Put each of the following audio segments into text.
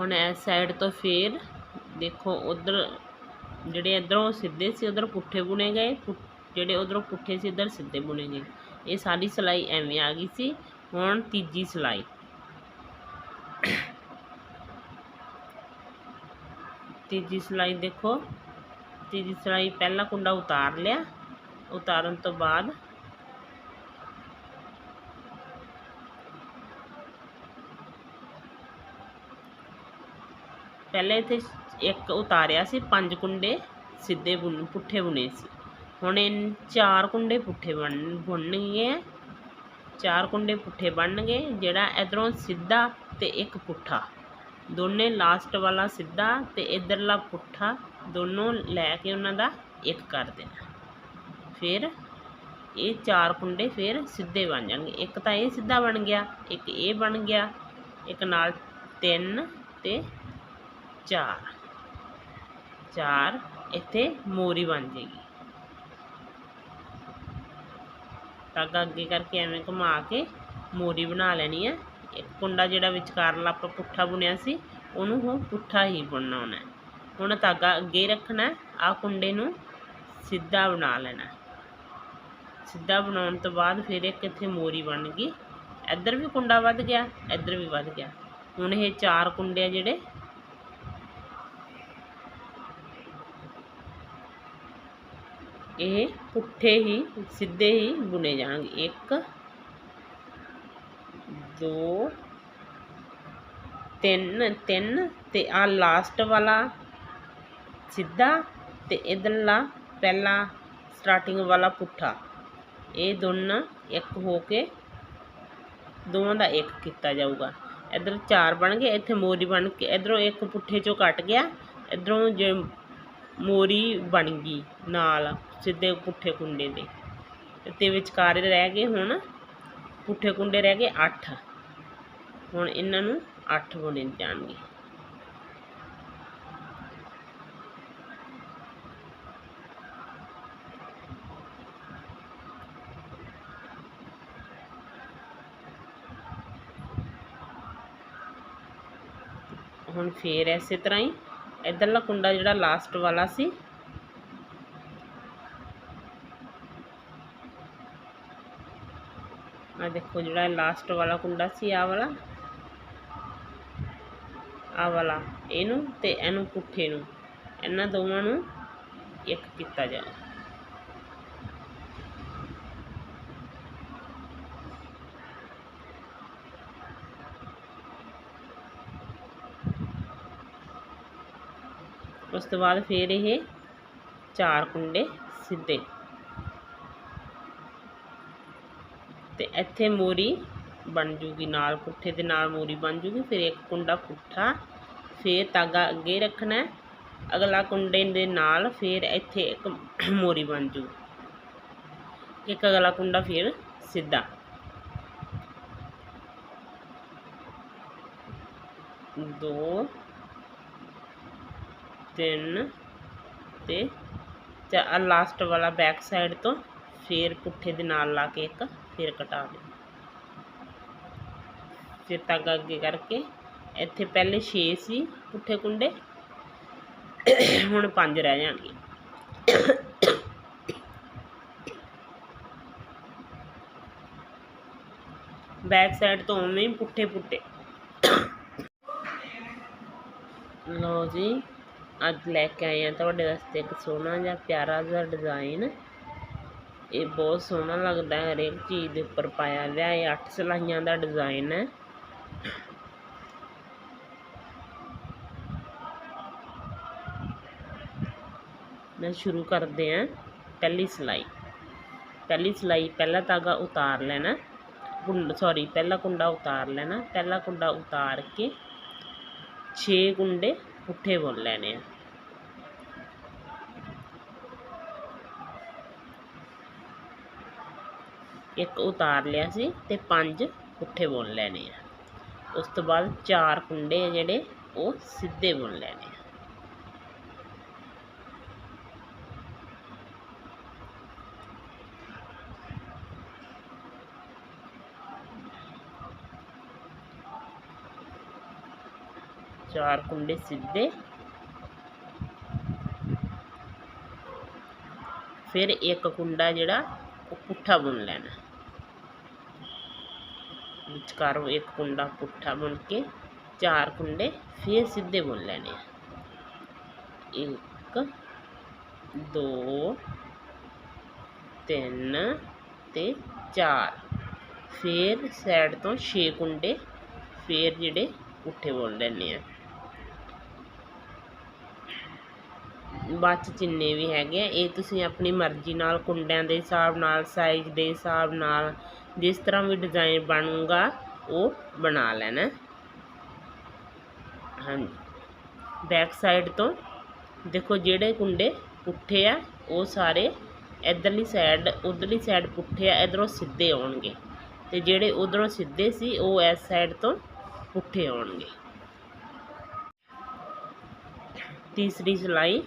ਹੁਣ ਇਸ ਸਾਈਡ ਤੋਂ ਫੇਰ ਦੇਖੋ ਉਧਰ ਜਿਹੜੇ ਇਧਰੋਂ ਸਿੱਧੇ ਸੀ, ਉਧਰ ਪੁੱਠੇ ਬੁਣੇ ਗਏ ਪੁ- ਜਿਹੜੇ ਉਧਰੋਂ ਪੁੱਠੇ ਸੀ ਇੱਧਰ ਸਿੱਧੇ ਬੁਣੇ ਗਏ। ਇਹ ਸਾਰੀ ਸਿਲਾਈ ਐਵੇਂ ਆ ਗਈ ਸੀ, ਹੁਣ ਤੀਜੀ ਸਿਲਾਈ। ਤੀਜੀ ਸਿਲਾਈ ਦੇਖੋ, ਤੀਜੀ ਸਿਲਾਈ ਪਹਿਲਾ ਕੁੰਡਾ ਉਤਾਰ ਲਿਆ, ਉਤਾਰਨ ਤੋਂ ਬਾਅਦ ਪਹਿਲੇ ਇੱਥੇ ਇੱਕ ਉਤਾਰਿਆ ਸੀ, ਪੰਜ ਕੁੰਡੇ ਸਿੱਧੇ ਬੁਣ, ਪੁੱਠੇ ਬੁਣੇ ਸੀ। ਹੁਣ ਇਹ ਚਾਰ ਕੁੰਡੇ ਪੁੱਠੇ ਬਣ, ਬੁਣਨਗੇ। ਚਾਰ ਕੁੰਡੇ ਪੁੱਠੇ ਬਣਨਗੇ, ਜਿਹੜਾ ਇਧਰੋਂ ਸਿੱਧਾ ਤੇ ਇੱਕ ਪੁੱਠਾ। ਦੋਨੇ ਲਾਸਟ ਵਾਲਾ ਸਿੱਧਾ ਤੇ ਇਧਰਲਾ ਪੁੱਠਾ ਦੋਨੋਂ ਲੈ ਕੇ ਉਹਨਾਂ ਦਾ ਇੱਕ ਕਰ ਦੇਣਾ। ਫਿਰ ਇਹ ਚਾਰ ਕੁੰਡੇ ਫਿਰ ਸਿੱਧੇ ਬਣ ਜਾਣਗੇ। ਇੱਕ ਤਾਂ ਇਹ ਸਿੱਧਾ ਬਣ ਗਿਆ, ਇੱਕ ਇਹ ਬਣ ਗਿਆ, ਇੱਕ ਨਾਲ ਤਿੰਨ ਤੇ ਚਾਰ। ਚਾਰ ਇੱਥੇ ਮੋਰੀ ਬਣ ਜਾਏਗੀ। ਧਾਗਾ ਅੱਗੇ ਕਰਕੇ ਐਵੇਂ ਘੁਮਾ ਕੇ ਮੋਰੀ ਬਣਾ ਲੈਣੀ ਹੈ ਇੱਕ ਕੁੰਡਾ ਜਿਹੜਾ ਵਿਚਕਾਰਲਾ ਆਪਾਂ ਪੁੱਠਾ ਬੁਣਿਆ ਸੀ, ਉਹਨੂੰ ਹੁਣ ਪੁੱਠਾ ਹੀ ਬੁਣਨਾ ਹੈ। ਹੁਣ ਧਾਗਾ ਅੱਗੇ ਰੱਖਣਾ ਆ ਕੁੰਡੇ ਨੂੰ ਸਿੱਧਾ ਬਣਾ ਲੈਣਾ ਸਿੱਧਾ ਬਣਾਉਣ ਤੋਂ ਬਾਅਦ ਫਿਰ ਇੱਕ ਇੱਥੇ ਮੋਰੀ ਬਣ ਗਈ। ਇੱਧਰ ਵੀ ਕੁੰਡਾ ਵੱਧ ਗਿਆ, ਇੱਧਰ ਵੀ ਵੱਧ ਗਿਆ। ਹੁਣ ਇਹ ਚਾਰ ਕੁੰਡੇ ਆ ਜਿਹੜੇ ਇਹ ਪੁੱਠੇ ਹੀ, ਸਿੱਧੇ ਹੀ ਬੁਣੇ ਜਾਣਗੇ। ਇੱਕ, ਦੋ, ਤਿੰਨ ਤਿੰਨ ਤੇ ਆ ਲਾਸਟ ਵਾਲਾ ਸਿੱਧਾ ਤੇ ਇਧਰਲਾ ਪਹਿਲਾ ਸਟਾਰਟਿੰਗ ਵਾਲਾ ਪੁੱਠਾ। ਇਹ ਦੋਨਾਂ ਇੱਕ ਹੋ ਕੇ ਦੋਵਾਂ ਦਾ ਇੱਕ ਕੀਤਾ ਜਾਊਗਾ। ਇਧਰ ਚਾਰ ਬਣ ਗਏ, ਇੱਥੇ ਮੋਰੀ ਬਣ ਕੇ, ਇਧਰੋਂ ਇੱਕ ਪੁੱਠੇ ਚੋਂ ਕੱਟ ਗਿਆ, ਇਧਰੋਂ ਜੇ ਮੋਰੀ ਬਣ ਗਈ ਨਾਲ, ਸਿੱਧੇ ਪੁੱਠੇ ਕੁੰਡੇ ਦੇ। ਤੇ ਵਿਚਕਾਰ ਰਹਿ ਗਏ ਹੁਣ ਪੁੱਠੇ ਕੁੰਡੇ ਰਹਿ ਗਏ 8 ਹੁਣ ਇਹਨਾਂ ਨੂੰ 8 ਬੁਣੇ ਜਾਣਗੇ। ਹੁਣ ਫੇਰ ਇਸੇ ਤਰ੍ਹਾਂ ਹੀ ਇਧਰਲਾ ਕੁੰਡਾ ਜਿਹੜਾ ਲਾਸਟ ਵਾਲਾ ਸੀ। ਆ ਦੇਖੋ ਜਿਹੜਾ ਲਾਸਟ ਵਾਲਾ ਕੁੰਡਾ ਸੀ ਆ ਵਾਲਾ। ਆ ਵਾਲਾ, ਇਹਨੂੰ ਤੇ ਇਹਨੂੰ ਪੁੱਠੇ ਨੂੰ, ਇਹਨਾਂ ਦੋਵਾਂ ਨੂੰ ਇੱਕ ਕੀਤਾ ਜਾਵੇ। ਉਸ ਤੋਂ ਬਾਅਦ ਫਿਰ ਇਹ ਚਾਰ ਕੁੰਡੇ ਸਿੱਧੇ। ਤੇ ਇੱਥੇ ਮੋਰੀ ਬਣ ਜੂਗੀ ਨਾਲ ਪੁੱਠੇ ਦੇ ਨਾਲ ਮੋਰੀ ਬਣ ਜੂਗੀ, ਫਿਰ ਇੱਕ ਕੁੰਡਾ ਪੁੱਠਾ, ਫਿਰ ਤਾਗਾ ਅੱਗੇ ਰੱਖਣਾ ਅਗਲਾ ਕੁੰਡੇ ਦੇ ਨਾਲ ਫਿਰ ਇੱਥੇ ਇੱਕ ਮੋਰੀ ਬਣ ਜੂ ਇੱਕ ਅਗਲਾ ਕੁੰਡਾ ਫਿਰ ਸਿੱਧਾ। ਦੋ ਤਿੰਨ ਤੇ ਚਾ ਲਾਸਟ ਵਾਲਾ ਬੈਕ ਸਾਈਡ ਤੋਂ ਫਿਰ ਪੁੱਠੇ ਦੇ ਨਾਲ ਲਾ ਕੇ ਇੱਕ ਫਿਰ ਕਟਾ ਦਿਓ। ਫਿਰ ਤਾਗਾ ਅੱਗੇ ਕਰਕੇ ਇੱਥੇ ਪਹਿਲੇ 6 ਸੀ ਪੁੱਠੇ ਕੁੰਡੇ, ਹੁਣ 5 ਰਹਿ ਜਾਣਗੇ। ਬੈਕ ਸਾਈਡ ਤੋਂ ਉਵੇਂ ਹੀ ਪੁੱਠੇ ਪੁੱਠੇ ਲਓ ਜੀ। ਅੱਜ ਲੈ ਕੇ ਆਏ ਆ ਤੁਹਾਡੇ ਵਾਸਤੇ ਇੱਕ ਸੋਹਣਾ ਜਿਹਾ ਪਿਆਰਾ ਜਿਹਾ ਡਿਜ਼ਾਈਨ ਇਹ ਬਹੁਤ ਸੋਹਣਾ ਲੱਗਦਾ ਹੈ, ਹਰੇਕ ਚੀਜ਼ ਦੇ ਉੱਪਰ ਪਾਇਆ ਹੋਇਆ ਇਹ 8 ਸਲਾਈਆਂ ਦਾ ਡਿਜ਼ਾਈਨ ਹੈ। ਮੈਂ ਸ਼ੁਰੂ ਕਰਦੇ ਹਾਂ ਪਹਿਲੀ ਸਿਲਾਈ। ਪਹਿਲੀ ਸਿਲਾਈ ਪਹਿਲਾ ਧਾਗਾ ਉਤਾਰ ਲੈਣਾ। ਕੁੰਡ ਸੌਰੀ ਪਹਿਲਾ ਕੁੰਡਾ ਉਤਾਰ ਲੈਣਾ। ਪਹਿਲਾ ਕੁੰਡਾ ਉਤਾਰ ਕੇ 6 ਕੁੰਡੇ ਪੁੱਠੇ ਬੁਣ ਲੈਣੇ ਆ। ਇੱਕ ਉਤਾਰ ਲਿਆ ਸੀ ਤੇ ਪੰਜ ਪੁੱਠੇ ਬੁਣ ਲੈਣੇ ਆ। ਉਸ ਤੋਂ ਬਾਅਦ ਚਾਰ ਕੁੰਡੇ ਆ ਜਿਹੜੇ, ਉਹ ਸਿੱਧੇ ਬੁਣ ਲੈਣੇ ਆ। ਚਾਰ ਕੁੰਡੇ ਸਿੱਧੇ। ਫਿਰ ਇੱਕ ਕੁੰਡਾ ਜਿਹੜਾ, ਉਹ ਪੁੱਠਾ ਬੁਣ ਲੈਣਾ। ਵਿਚਕਾਰੋਂ ਇੱਕ ਕੁੰਡਾ ਪੁੱਠਾ ਬੁਣ ਕੇ ਚਾਰ ਕੁੰਡੇ ਫਿਰ ਸਿੱਧੇ ਬੁਣ ਲੈਣੇ ਆ। ਇੱਕ, ਦੋ, ਤਿੰਨ ਤੇ ਚਾਰ। ਫੇਰ ਸਾਈਡ ਤੋਂ 6 ਕੁੰਡੇ ਫੇਰ ਜਿਹੜੇ ਪੁੱਠੇ ਬੁਣ ਲੈਣੇ ਆ। ਬਾਅਦ 'ਚ ਜਿੰਨੇ ਵੀ ਹੈਗੇ ਆ, ਇਹ ਤੁਸੀਂ ਆਪਣੀ ਮਰਜ਼ੀ ਨਾਲ ਕੁੰਡਿਆਂ ਦੇ ਹਿਸਾਬ ਨਾਲ ਸਾਈਜ਼ ਦੇ ਹਿਸਾਬ ਨਾਲ ਜਿਸ ਤਰ੍ਹਾਂ ਵੀ ਡਿਜ਼ਾਈਨ ਬਣੂਗਾ, ਉਹ ਬਣਾ ਲੈਣਾ। ਹਾਂਜੀ। ਬੈਕ ਸਾਈਡ ਤੋਂ ਦੇਖੋ ਜਿਹੜੇ ਕੁੰਡੇ ਪੁੱਠੇ ਆ, ਉਹ ਸਾਰੇ ਇਧਰਲੀ ਸਾਈਡ ਉਧਰਲੀ ਸਾਈਡ ਪੁੱਠੇ ਆ, ਇਧਰੋਂ ਸਿੱਧੇ ਆਉਣਗੇ। ਤੇ ਜਿਹੜੇ ਉਧਰੋਂ ਸਿੱਧੇ ਸੀ, ਉਹ ਇਸ ਸਾਈਡ ਤੋਂ ਪੁੱਠੇ ਆਉਣਗੇ। ਤੀਸਰੀ ਸਿਲਾਈ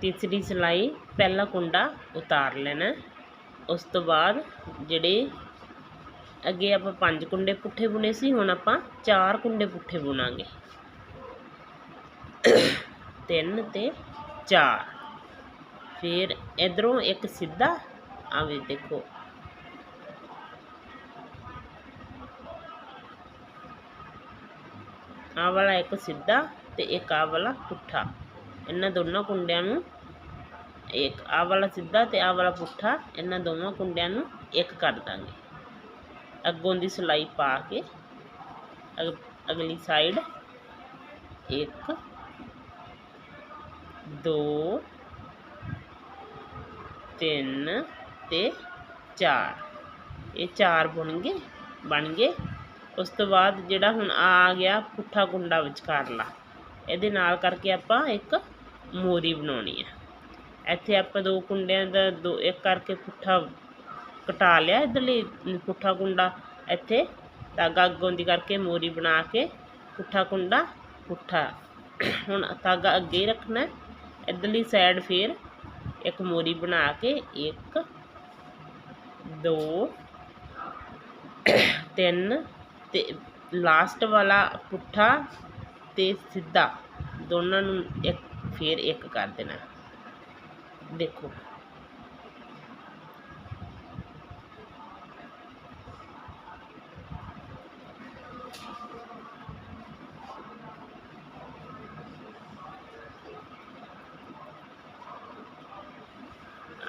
ਤੀਸਰੀ ਸਿਲਾਈ ਪਹਿਲਾ ਕੁੰਡਾ ਉਤਾਰ ਲੈਣਾ। ਉਸ ਤੋਂ ਬਾਅਦ ਜਿਹੜੇ ਅੱਗੇ ਆਪਾਂ ਪੰਜ ਕੁੰਡੇ ਪੁੱਠੇ ਬੁਣੇ ਸੀ, ਹੁਣ ਆਪਾਂ ਚਾਰ ਕੁੰਡੇ ਪੁੱਠੇ ਬੁਣਾਂਗੇ। ਤਿੰਨ ਤੇ ਚਾਰ। ਫਿਰ ਇਧਰੋਂ ਇੱਕ ਸਿੱਧਾ ਆਵੇ ਦੇਖੋ। ਆਹ ਵਾਲਾ ਇੱਕ ਸਿੱਧਾ ਤੇ ਇੱਕ ਆਹ ਵਾਲਾ ਪੁੱਠਾ। ਇਹਨਾਂ ਦੋਨਾਂ ਕੁੰਡਿਆਂ ਨੂੰ ਇੱਕ, ਆਹ ਵਾਲਾ ਸਿੱਧਾ ਤੇ ਆਹ ਵਾਲਾ ਪੁੱਠਾ, ਇਹਨਾਂ ਦੋਵਾਂ ਕੁੰਡਿਆਂ ਨੂੰ ਇੱਕ ਕਰ ਦਾਂਗੇ। ਅੱਗੋਂ ਦੀ ਸਿਲਾਈ ਪਾ ਕੇ, ਅਗ- ਅਗਲੀ ਸਾਈਡ ਇੱਕ, ਦੋ, ਤਿੰਨ ਤੇ ਚਾਰ। ਇਹ ਚਾਰ ਬਣ ਗਏ ਬਣ ਗਏ ਉਸ ਤੋਂ ਬਾਅਦ ਜਿਹੜਾ ਹੁਣ ਆ ਆ ਗਿਆ ਪੁੱਠਾ ਕੁੰਡਾ ਵਿਚਕਾਰਲਾ, ਇਹਦੇ ਨਾਲ ਕਰਕੇ ਆਪਾਂ ਇੱਕ ਮੋਰੀ ਬਣਾਉਣੀ ਹੈ। ਇੱਥੇ ਆਪਾਂ ਦੋ ਕੁੰਡਿਆਂ ਦਾ ਦੋ ਇੱਕ ਕਰਕੇ ਪੁੱਠਾ ਕਟਾ ਲਿਆ, ਇਧਰਲੀ ਪੁੱਠਾ ਕੁੰਡਾ ਇੱਥੇ, ਧਾਗਾ ਅੱਗੋਂ ਦੀ ਕਰਕੇ ਮੋਰੀ ਬਣਾ ਕੇ ਪੁੱਠਾ ਕੁੰਡਾ ਪੁੱਠਾ। ਹੁਣ ਧਾਗਾ ਅੱਗੇ ਹੀ ਰੱਖਣਾ, ਇਧਰਲੀ ਸਾਈਡ ਫੇਰ ਇੱਕ ਮੋਰੀ ਬਣਾ ਕੇ ਇੱਕ, ਦੋ, ਤਿੰਨ ਤੇ ਲਾਸਟ ਵਾਲਾ ਪੁੱਠਾ ਤੇ ਸਿੱਧਾ ਦੋਨਾਂ ਨੂੰ ਇੱਕ ਫੇਰ ਇੱਕ ਕਰ ਦੇਣਾ। ਦੇਖੋ।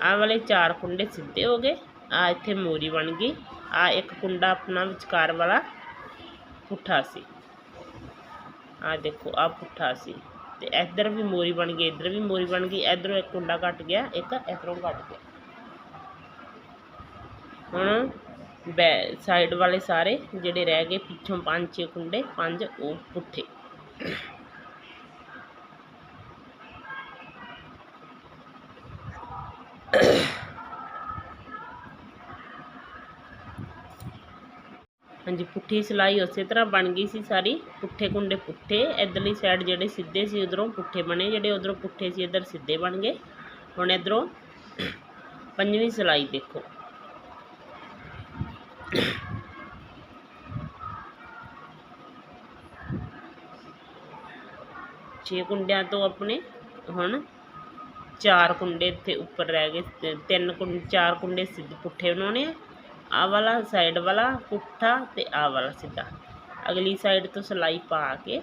ਆਹ ਵਾਲੇ ਚਾਰ ਕੁੰਡੇ ਸਿੱਧੇ ਹੋ ਗਏ। ਆ ਇੱਥੇ ਮੋਰੀ ਬਣ ਗਈ। ਆ ਇੱਕ ਕੁੰਡਾ ਆਪਣਾ ਵਿਚਕਾਰ ਵਾਲਾ ਪੁੱਠਾ ਸੀ। ਆ ਦੇਖੋ ਆ ਪੁੱਠਾ ਸੀ। ਤੇ ਇੱਧਰ ਵੀ ਮੋਰੀ ਬਣ ਗਈ, ਇੱਧਰ ਵੀ ਮੋਰੀ ਬਣ ਗਈ, ਇੱਧਰੋਂ ਇੱਕ ਕੁੰਡਾ ਕੱਟ ਗਿਆ, ਇੱਕ ਇੱਧਰੋਂ ਕੱਟ ਗਿਆ। ਹੁਣ ਬੈ ਸਾਈਡ ਵਾਲੇ ਸਾਰੇ ਜਿਹੜੇ ਰਹਿ ਗਏ, ਪਿੱਛੋਂ ਪੰਜ ਛੇ ਕੁੰਡੇ, ਪੰਜ ਉਹ ਪੁੱਠੇ। ਹਾਂਜੀ, ਪੁੱਠੀ ਸਿਲਾਈ ਉਸੇ ਤਰ੍ਹਾਂ ਬਣ ਗਈ ਸੀ ਸਾਰੀ, ਪੁੱਠੇ ਕੁੰਡੇ ਪੁੱਠੇ, ਇਧਰਲੀ ਸਾਈਡ ਜਿਹੜੇ ਸਿੱਧੇ ਸੀ ਉਧਰੋਂ ਪੁੱਠੇ ਬਣੇ, ਜਿਹੜੇ ਉਧਰੋਂ ਪੁੱਠੇ ਸੀ ਇਧਰ ਸਿੱਧੇ ਬਣ ਗਏ। ਹੁਣ ਇਧਰੋਂ ਪੰਜਵੀਂ ਸਿਲਾਈ ਦੇਖੋ। ਛੇ ਕੁੰਡਿਆਂ ਤੋਂ ਆਪਣੇ ਹੁਣ ਚਾਰ ਕੁੰਡੇ ਇੱਥੇ ਉੱਪਰ ਰਹਿ ਗਏ ਤੇ ਤਿੰਨ ਕੁੰਡੇ, ਚਾਰ ਕੁੰਡੇ ਸਿੱਧੇ ਪੁੱਠੇ ਬਣਾਉਣੇ ਆ। ਆਹ ਵਾਲਾ ਸਾਈਡ ਵਾਲਾ ਪੁੱਠਾ ਤੇ ਆਹ ਵਾਲਾ ਸਿੱਧਾ ਅਗਲੀ ਸਾਈਡ ਤੋਂ ਸਿਲਾਈ ਪਾ ਕੇ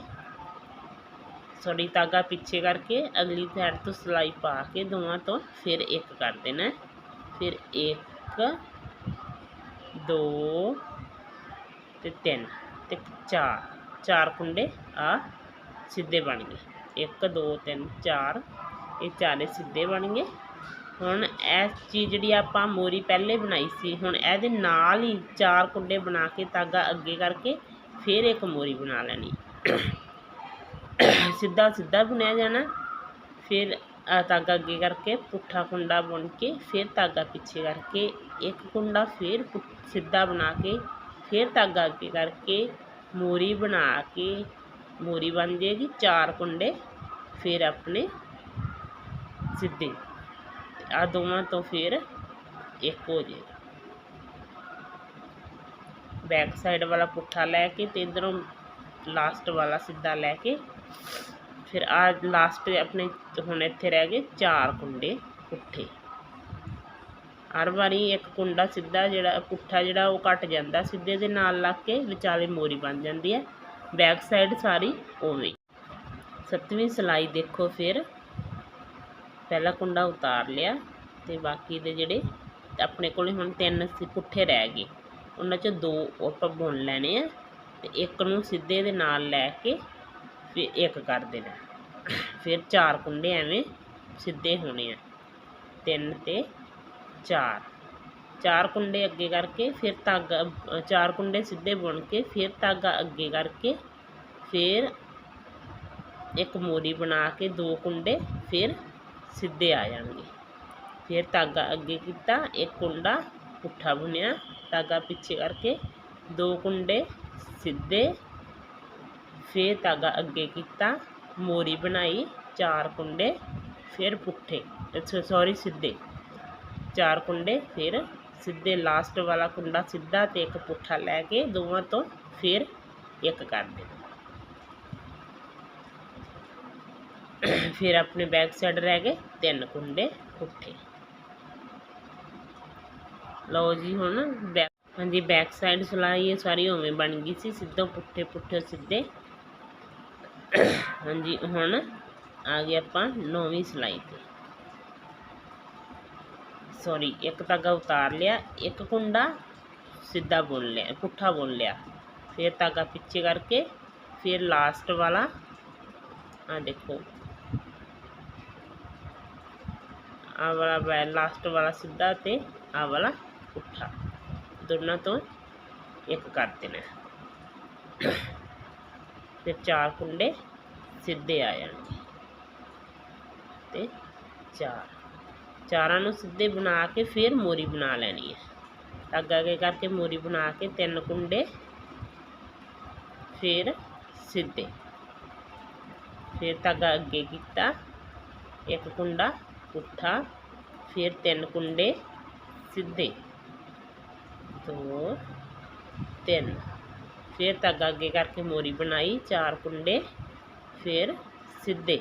ਸੌਰੀ ਤਾਗਾ ਪਿੱਛੇ ਕਰਕੇ ਅਗਲੀ ਸਾਈਡ ਤੋਂ ਸਿਲਾਈ ਪਾ ਕੇ ਦੋਵਾਂ ਤੋਂ ਫਿਰ ਇੱਕ ਕਰ ਦੇਣਾ ਫਿਰ ਇੱਕ ਦੋ ਤੇ ਤਿੰਨ ਤੇ ਚਾਰ ਚਾਰ ਕੁੰਡੇ ਆ ਸਿੱਧੇ ਬਣ ਗਏ 1 2 3 4 ਇਹ ਚਾਰੇ ਸਿੱਧੇ ਬਣ ਗਏ ਹੁਣ ਇਸ ਚੀਜ਼ ਜਿਹੜੀ ਆਪਾਂ ਮੋਰੀ ਪਹਿਲੇ ਬਣਾਈ ਸੀ, ਹੁਣ ਇਹਦੇ ਨਾਲ ਹੀ ਚਾਰ ਕੁੰਡੇ ਬਣਾ ਕੇ ਤਾਗਾ ਅੱਗੇ ਕਰਕੇ ਫਿਰ ਇੱਕ ਮੋਰੀ ਬਣਾ ਲੈਣੀ। ਸਿੱਧਾ ਸਿੱਧਾ ਬੁਣਿਆ ਜਾਣਾ, ਫਿਰ ਆਹ ਤਾਗਾ ਅੱਗੇ ਕਰਕੇ ਪੁੱਠਾ ਕੁੰਡਾ ਬੁਣ ਕੇ ਫਿਰ ਤਾਗਾ ਪਿੱਛੇ ਕਰਕੇ ਇੱਕ ਕੁੰਡਾ ਫਿਰ ਸਿੱਧਾ ਬਣਾ ਕੇ ਫਿਰ ਤਾਗਾ ਅੱਗੇ ਕਰਕੇ ਮੋਰੀ ਬਣਾ ਕੇ ਮੋਰੀ ਬਣ ਜਾਏਗੀ ਚਾਰ ਕੁੰਡੇ ਫਿਰ ਆਪਣੇ ਸਿੱਧੇ। ਆ ਦੋਵਾਂ ਤੋਂ ਫਿਰ ਇੱਕ ਹੋ ਜਾਏਗਾ ਬੈਕ ਸਾਈਡ ਵਾਲਾ ਪੁੱਠਾ ਲੈ ਕੇ ਤੇ ਇਧਰੋਂ ਲਾਸਟ ਵਾਲਾ ਸਿੱਧਾ ਲੈ ਕੇ, ਫਿਰ ਆ ਲਾਸਟ ਆਪਣੇ ਹੁਣ ਇੱਥੇ ਰਹਿ ਗਏ ਚਾਰ ਕੁੰਡੇ ਪੁੱਠੇ। ਹਰ ਵਾਰੀ ਇੱਕ ਕੁੰਡਾ ਸਿੱਧਾ ਜਿਹੜਾ ਪੁੱਠਾ ਜਿਹੜਾ ਉਹ ਕੱਟ ਜਾਂਦਾ, ਸਿੱਧੇ ਦੇ ਨਾਲ ਲੱਗ ਕੇ ਵਿਚਾਲੇ ਮੋਰੀ ਬਣ ਜਾਂਦੀ ਹੈ। ਬੈਕ ਸਾਈਡ ਸਾਰੀ ਉਵੇਂ। ਸੱਤਵੀਂ ਸਲਾਈ ਦੇਖੋ ਫਿਰ। ਪਹਿਲਾ ਕੁੰਡਾ ਉਤਾਰ ਲਿਆ ਤੇ ਬਾਕੀ ਦੇ ਜਿਹੜੇ ਆਪਣੇ ਕੋਲੇ ਹੁਣ ਤਿੰਨ ਸੀ, ਪੁੱਠੇ ਰਹਿ ਗਏ। ਉਹਨਾਂ ਚੋਂ ਦੋ ਆਪਾਂ ਬੁਣ ਲੈਣੇ ਆ ਤੇ ਇੱਕ ਨੂੰ ਸਿੱਧੇ ਦੇ ਨਾਲ ਲੈ ਕੇ ਫਿਰ ਇੱਕ ਕਰ ਦੇਣਾ। ਫਿਰ ਚਾਰ ਕੁੰਡੇ ਐਵੇਂ ਸਿੱਧੇ ਹੋਣੇ ਆ। ਤਿੰਨ ਤੇ ਚਾਰ। ਚਾਰ ਕੁੰਡੇ ਅੱਗੇ ਕਰਕੇ ਫਿਰ ਧਾਗਾ ਚਾਰ ਕੁੰਡੇ ਸਿੱਧੇ ਬੁਣ ਕੇ ਫਿਰ ਧਾਗਾ ਅੱਗੇ ਕਰਕੇ ਫਿਰ ਇੱਕ ਮੋਰੀ ਬਣਾ ਕੇ ਦੋ ਕੁੰਡੇ ਫਿਰ ਸਿੱਧੇ ਆ ਜਾਣਗੇ। ਫਿਰ ਧਾਗਾ ਅੱਗੇ ਕੀਤਾ, ਇੱਕ ਕੁੰਡਾ ਪੁੱਠਾ ਬੁਣਿਆ, ਧਾਗਾ ਪਿੱਛੇ ਕਰਕੇ ਦੋ ਕੁੰਡੇ ਸਿੱਧੇ, ਫਿਰ ਧਾਗਾ ਅੱਗੇ ਕੀਤਾ, ਮੋਰੀ ਬਣਾਈ, ਚਾਰ ਕੁੰਡੇ, ਫਿਰ ਪੁੱਠੇ ਸੌਰੀ ਸਿੱਧੇ। ਚਾਰ ਕੁੰਡੇ, ਫਿਰ ਸਿੱਧੇ ਲਾਸਟ ਵਾਲਾ ਕੁੰਡਾ ਸਿੱਧਾ ਤੇ ਇੱਕ ਪੁੱਠਾ ਲੈ ਕੇ ਦੋਵਾਂ ਤੋਂ ਫਿਰ ਇੱਕ ਕਰ ਦੇਣਾ। ਫਿਰ ਆਪਣੇ ਬੈਕ ਸਾਈਡ ਰਹਿ ਗਏ, ਤਿੰਨ ਕੁੰਡੇ ਪੁੱਠੇ ਲਓ ਜੀ ਹੁਣ ਬੈਕ ਹਾਂਜੀ ਬੈਕ ਸਾਈਡ ਸਲਾਈ ਇਹ ਸਾਰੀ ਉਵੇਂ ਬਣ ਗਈ ਸੀ, ਸਿੱਧਾ ਪੁੱਠੇ ਪੁੱਠੇ ਸਿੱਧੇ। ਹਾਂਜੀ, ਹੁਣ ਆ ਗਏ ਆਪਾਂ ਨੌਵੀਂ ਸਲਾਈ ਤੇ। ਸੌਰੀ ਇੱਕ ਧਾਗਾ ਉਤਾਰ ਲਿਆ, ਇੱਕ ਕੁੰਡਾ ਸਿੱਧਾ ਬੁਣ ਲਿਆ, ਪੁੱਠਾ ਬੁਣ ਲਿਆ। ਫਿਰ ਧਾਗਾ ਪਿੱਛੇ ਕਰਕੇ, ਫਿਰ ਲਾਸਟ ਵਾਲਾ। ਆ ਦੇਖੋ। ਆ ਵਾਲਾ ਲਾਸਟ ਵਾਲਾ ਸਿੱਧਾ ਤੇ ਆ ਵਾਲਾ ਪੁੱਠਾ। ਦੋਨਾਂ ਤੋਂ ਇੱਕ ਕਰ ਦੇਣਾ। ਫਿਰ ਚਾਰ ਕੁੰਡੇ ਸਿੱਧੇ ਆ ਜਾਣਗੇ। ਤੇ ਚਾਰ। ਚਾਰਾਂ ਨੂੰ ਸਿੱਧੇ ਬਣਾ ਕੇ ਫਿਰ ਮੋਰੀ ਬਣਾ ਲੈਣੀ ਹੈ। ਅੱਗੇ ਅੱਗੇ ਕਰਕੇ ਮੋਰੀ ਬਣਾ ਕੇ ਤਿੰਨ ਕੁੰਡੇ ਫਿਰ ਸਿੱਧੇ। ਫਿਰ ਧਾਗਾ ਅੱਗੇ ਕੀਤਾ। ਇੱਕ ਕੁੰਡਾ ਪੁੱਠਾ ਫਿਰ ਤਿੰਨ ਕੁੰਡੇ ਸਿੱਧੇ ਦੋ ਤਿੰਨ ਫਿਰ ਧਾਗਾ ਅੱਗੇ ਕਰਕੇ ਮੋਰੀ ਬਣਾਈ ਚਾਰ ਕੁੰਡੇ ਫਿਰ ਸਿੱਧੇ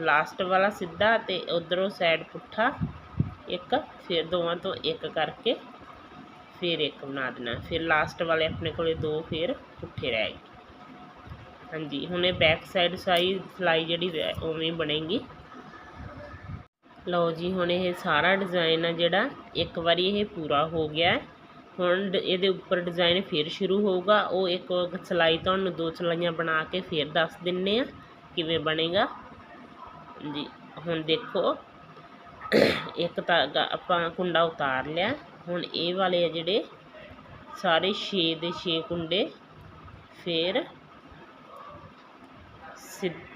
ਲਾਸਟ ਵਾਲਾ ਸਿੱਧਾ ਤੇ ਉਧਰੋਂ ਸਾਈਡ ਪੁੱਠਾ ਇੱਕ ਫਿਰ ਦੋਵਾਂ ਤੋਂ ਇੱਕ ਕਰਕੇ ਫਿਰ ਇੱਕ ਬਣਾ ਦੇਣਾ ਫਿਰ ਲਾਸਟ ਵਾਲੇ ਆਪਣੇ ਕੋਲੇ ਦੋ ਫਿਰ ਪੁੱਠੇ ਰਹਿ ਗਏ ਹਾਂਜੀ, ਹੁਣ ਇਹ ਬੈਕ ਸਾਈਡ ਸਾਈ ਸਲਾਈ ਜਿਹੜੀ ਉਵੇਂ ਬਣੇਗੀ। ਲਓ ਜੀ, ਹੁਣ ਇਹ ਸਾਰਾ ਡਿਜ਼ਾਈਨ ਆ ਜਿਹੜਾ, ਇੱਕ ਵਾਰੀ ਇਹ ਪੂਰਾ ਹੋ ਗਿਆ ਹੁਣ ਡ- ਇਹਦੇ ਉੱਪਰ ਡਿਜ਼ਾਈਨ ਫਿਰ ਸ਼ੁਰੂ ਹੋਊਗਾ। ਉਹ ਇੱਕ ਸਲਾਈ ਤੁਹਾਨੂੰ ਦੋ ਸਲਾਈਆਂ ਬਣਾ ਕੇ ਫਿਰ ਦੱਸ ਦਿੰਨੇ ਆ ਕਿਵੇਂ ਬਣੇਗਾ। ਜੀ ਹੁਣ ਦੇਖੋ, ਇੱਕ ਤਾਂ ਆਪਾਂ ਕੁੰਡਾ ਉਤਾਰ ਲਿਆ। ਹੁਣ ਇਹ ਵਾਲੇ ਆ ਜਿਹੜੇ, ਸਾਰੇ 6 ਦੇ 6 ਕੁੰਡੇ। ਫਿਰ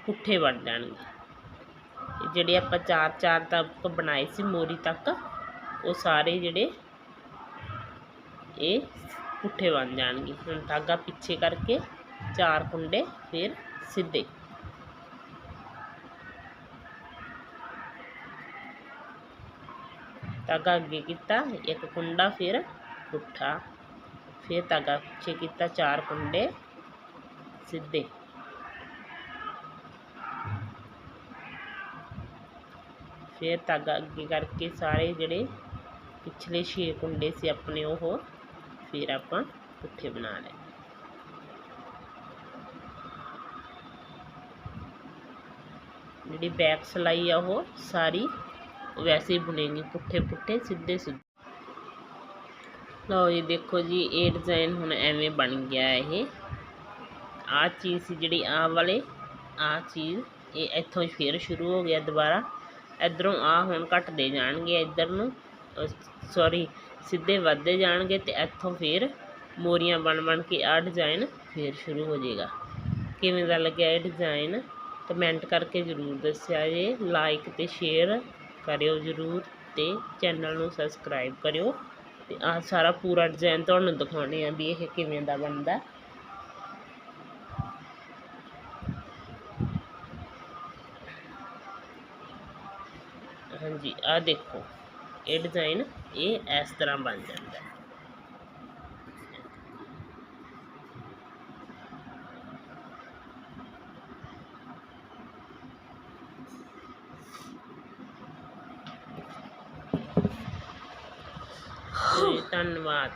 ਪੁੱਠੇ ਬਣ ਜਾਣਗੇ। ਜਿਹੜੇ ਆਪਾਂ ਚਾਰ ਚਾਰ ਤੱਕ ਬਣਾਏ ਸੀ, ਮੋਰੀ ਤੱਕ, ਉਹ ਸਾਰੇ ਜਿਹੜੇ ਇਹ ਪੁੱਠੇ ਬਣ ਜਾਣਗੇ। ਹੁਣ ਧਾਗਾ ਪਿੱਛੇ ਕਰਕੇ ਚਾਰ ਕੁੰਡੇ ਫਿਰ ਸਿੱਧੇ। ਧਾਗਾ ਅੱਗੇ ਕੀਤਾ, ਇੱਕ ਕੁੰਡਾ ਫਿਰ ਪੁੱਠਾ। ਫਿਰ ਧਾਗਾ ਪਿੱਛੇ ਕੀਤਾ ਚਾਰ ਕੁੰਡੇ ਸਿੱਧੇ। ਫਿਰ ਧਾਗਾ ਅੱਗੇ ਕਰਕੇ ਸਾਰੇ ਜਿਹੜੇ ਪਿਛਲੇ 6 ਕੁੰਡੇ ਸੀ ਆਪਣੇ ਉਹ ਫਿਰ ਆਪਾਂ ਪੁੱਠੇ ਬਣਾ ਲਏ। ਜਿਹੜੀ ਬੈਕ ਸਲਾਈ ਆ ਉਹ ਸਾਰੀ ਵੈਸੇ ਹੀ ਬੁਣੇਗੀ ਪੁੱਠੇ ਪੁੱਠੇ, ਸਿੱਧੇ ਸਿੱਧੇ। ਲਓ ਜੀ, ਦੇਖੋ ਜੀ, ਇਹ ਡਿਜ਼ਾਈਨ ਹੁਣ ਐਵੇਂ ਬਣ ਗਿਆ ਇਹ। ਆ ਚੀਜ਼ ਸੀ ਜਿਹੜੀ ਆ ਵਾਲੇ ਆ ਚੀਜ਼ ਇਹ ਇੱਥੋਂ ਫਿਰ ਸ਼ੁਰੂ ਹੋ ਗਿਆ ਦੁਬਾਰਾ। ਇਧਰੋਂ ਆ ਹੁਣ ਘਟਦੇ ਜਾਣਗੇ ਇੱਧਰ ਨੂੰ। ਸੌਰੀ ਸਿੱਧੇ ਵੱਧਦੇ ਜਾਣਗੇ ਤੇ ਇੱਥੋਂ ਫਿਰ ਮੋਰੀਆਂ ਬਣ ਬਣ ਕੇ ਆ ਡਿਜ਼ਾਈਨ ਫਿਰ ਸ਼ੁਰੂ ਹੋ ਜਾਏਗਾ। ਕਿਵੇਂ ਦਾ ਲੱਗਿਆ ਇਹ ਡਿਜ਼ਾਈਨ ਕਮੈਂਟ ਕਰਕੇ ਜ਼ਰੂਰ ਦੱਸਿਆ ਜੇ। ਲਾਈਕ ਤੇ ਸ਼ੇਅਰ ਕਰਿਓ ਜ਼ਰੂਰ ਤੇ ਚੈਨਲ ਨੂੰ ਸਬਸਕ੍ਰਾਈਬ ਕਰਿਓ। ਤੇ ਆ ਸਾਰਾ ਪੂਰਾ ਡਿਜ਼ਾਈਨ ਤੁਹਾਨੂੰ ਦਿਖਾਉਣੇ ਆ ਵੀ ਇਹ ਕਿਵੇਂ ਦਾ ਬਣਦਾ। ਹਾਂਜੀ ਆ ਦੇਖੋ ਇਹ ਡਿਜ਼ਾਈਨ ਇਹ ਇਸ ਤਰ੍ਹਾਂ ਬਣ ਜਾਂਦਾ ਹੈ ਤੇ ਧੰਨਵਾਦ